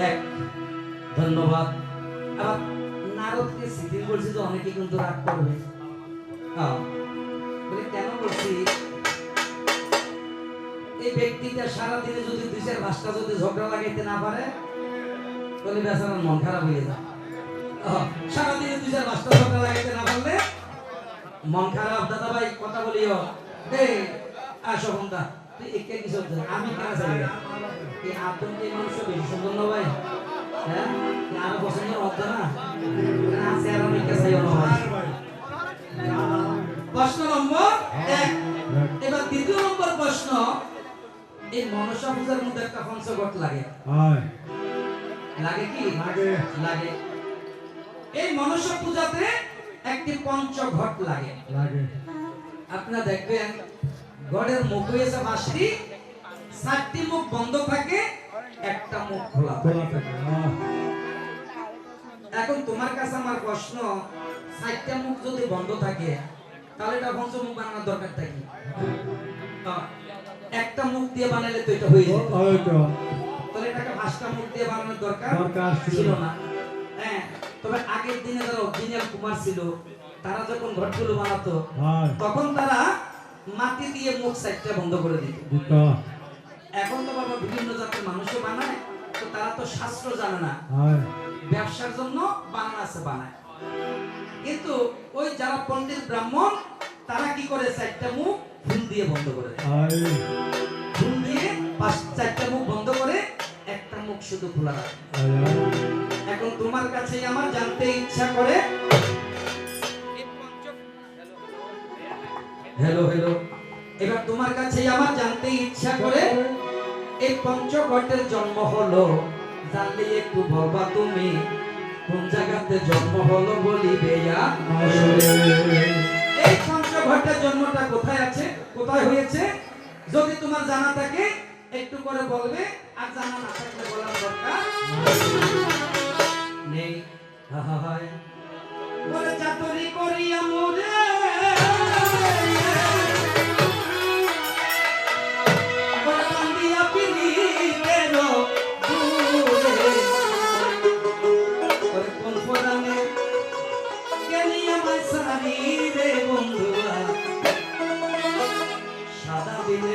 এক ধন্যবাদ। আবার নারদকে শিথিল বলছি তো অনেকে কিন্তু রাগ করবে। হ্যাঁ। কেন বলছি এই ব্যক্তিটা সারাদিনে যদি দুই চার যদি ঝগড়া লাগাইতে না পারে তাহলে বেচারার মন খারাপ হয়ে যায় আহ, সারাদিনে দুই চার ঝগড়া লাগাইতে না পারলে মন খারাপ। দাদা ভাই কথা বলিও। এই আসো বন্ধা আমি এই আপন মানুষ বেশি সুন্দর না ভাই? হ্যাঁ? আর পছন্দ হতো না? আছে আর অনেক কাছে প্রশ্ন নম্বর এক। এবার দ্বিতীয় নম্বর প্রশ্ন। এই মনসা পূজার মধ্যে একটা পঞ্চগট লাগে। লাগে কি? লাগে। লাগে। এই মনসা পূজাতে একটি পঞ্চঘট লাগে। লাগে। আপনারা দেখবেন গড়ের মুখ হয়েছে পাঁচটি সাতটি মুখ বন্ধ থাকে একটা মুখ খোলা থাকে। খোলা থাকে এখন তোমার কাছে আমার প্রশ্ন সাতটা মুখ যদি বন্ধ থাকে তাহলে এটা পঞ্চমুখ বানানোর দরকারটা কি? আহ, একটা মুখ দিয়ে বানালে তো এটা হয়ে যেত তাহলে এটাকে পাঁচটা মুখ দিয়ে বানানোর দরকার দরকার ছিল। না। না। হ্যাঁ তবে আগের দিনে যারা অরিজিনাল কুমার ছিল তারা যখন ঘরগুলো বানাতো তখন তারা মাটি দিয়ে মুখ সাইডটা বন্ধ করে দিত। এখন তো বাবা বিভিন্ন জাতের মানুষও বানায় তো তারা তো শাস্ত্র জানে না। ব্যবসার জন্য আছে বানায়। কিন্তু ওই যারা পণ্ডিত ব্রাহ্মণ তারা কি করে চারটা মুখ ফুল দিয়ে বন্ধ করে ফুল দিয়ে পাঁচ চারটা মুখ বন্ধ করে একটা মুখ শুধু খোলা রাখে। এখন তোমার কাছে আমার জানতে ইচ্ছা করে হ্যালো হ্যালো এবার তোমার কাছে আমার জানতে ইচ্ছা করে এই পঞ্চকটের জন্ম হলো। জানলে একটু বলবা তুমি, কোন জায়গাতে জন্ম হলো বলিবে ইয়া এই পঞ্চঘটের জন্মটা কোথায় আছে? কোথায় হয়েছে? যদি তোমার জানা থাকে, একটু করে বলবে, আর জানা না থাকলে বলার দরকার নেই। হা হা হায়, বলে চাতুরি করিয়া মোরে। আমায় সারি রে বন্ধুয়া। সাদা দিনে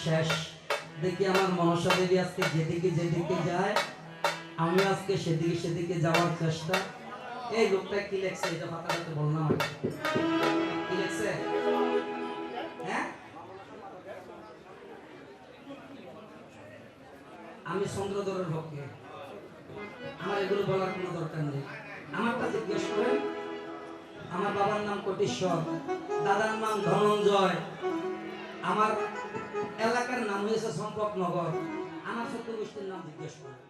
শেষ। দেখি আমার মনসা দেবী আজকে যেদিকে যেদিকে যায় আমি আজকে সেদিকে সেদিকে যাওয়ার চেষ্টা। এই লোকটা কি লেখছে? এটা পাতাটাতে বললাম কি। লেখছে? হ্যাঁ? আমি চন্দ্রধরের ভক্তি। আমার এগুলো বলার কোনো দরকার নেই। আমারটা জিজ্ঞেস করেন। আমার বাবার নাম কোটেশ্বর, দাদার নাম ধনঞ্জয়। আমার এলাকার নাম হয়েছে সম্পদ নগর আমার সত্য গোষ্ঠীর নাম জিজ্ঞেস করেন